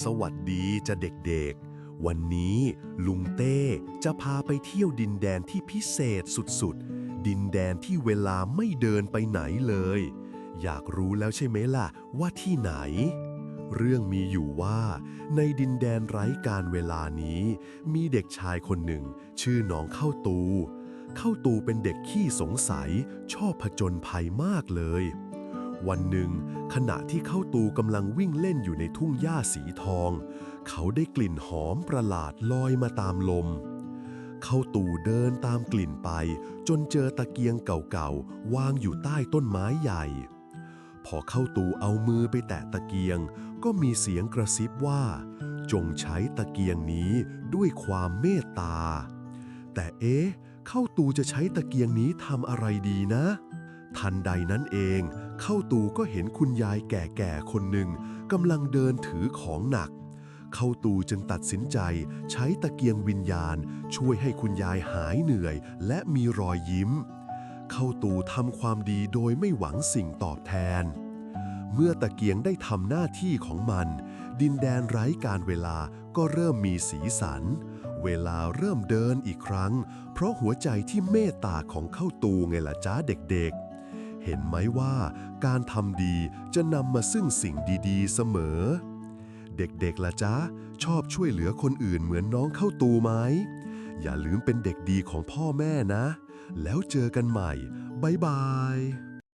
สวัสดีจะเด็กๆ วันนี้ลุงเต้จะพาไปเที่ยวดินแดนที่พิเศษสุดๆ ดินแดนที่เวลาไม่เดินไปไหนเลย อยากรู้แล้วใช่ไหมล่ะว่าที่ไหน เรื่องมีอยู่ว่า ในดินแดนไร้การเวลานี้ มีเด็กชายคนหนึ่ง ชื่อน้องเข้าตู เข้าตูเป็นเด็กขี้สงสัยชอบผจญภัยมากเลย วันหนึ่ง ขณะที่เข้าตูกำลังวิ่งเล่นอยู่ในทุ่งหญ้าสีทอง เขาได้กลิ่นหอมประหลาดลอยมาตามลม เข้าตูเดินตามกลิ่นไป จนเจอตะเกียงเก่าๆ วางอยู่ใต้ต้นไม้ใหญ่ พอเข้าตูเอามือไปแตะตะเกียง ก็มีเสียงกระซิบว่า จงใช้ตะเกียงนี้ด้วยความเมตตา แต่เอ๊ะ เข้าตูจะใช้ตะเกียงนี้ทำอะไรดีนะ ทันใดนั้นเอง เข้าตูก็เห็นคุณยายแก่ๆคนหนึ่งกำลังเดินถือของหนัก เข้าตูจึงตัดสินใจใช้ตะเกียงวิญญาณ ช่วยให้คุณยายหายเหนื่อย และมีรอยยิ้ม เข้าตูทำความดีโดยไม่หวังสิ่งตอบแทน เมื่อตะเกียงได้ทำหน้าที่ของมัน ดินแดนไร้การเวลาก็เริ่มมีสีสัน เวลาเริ่มเดินอีกครั้ง เพราะหัวใจที่เมตตาของเข้าตูไงล่ะจ้าเด็กๆ เห็นไหมว่าการทำดีจะนำมาซึ่งสิ่งดีๆ เสมอ เด็กๆล่ะจ๊ะ ชอบช่วยเหลือคนอื่นเหมือนน้องเข้าตูไหม อย่าลืมเป็นเด็กดีของพ่อแม่นะ แล้วเจอกันใหม่ บ๊ายบาย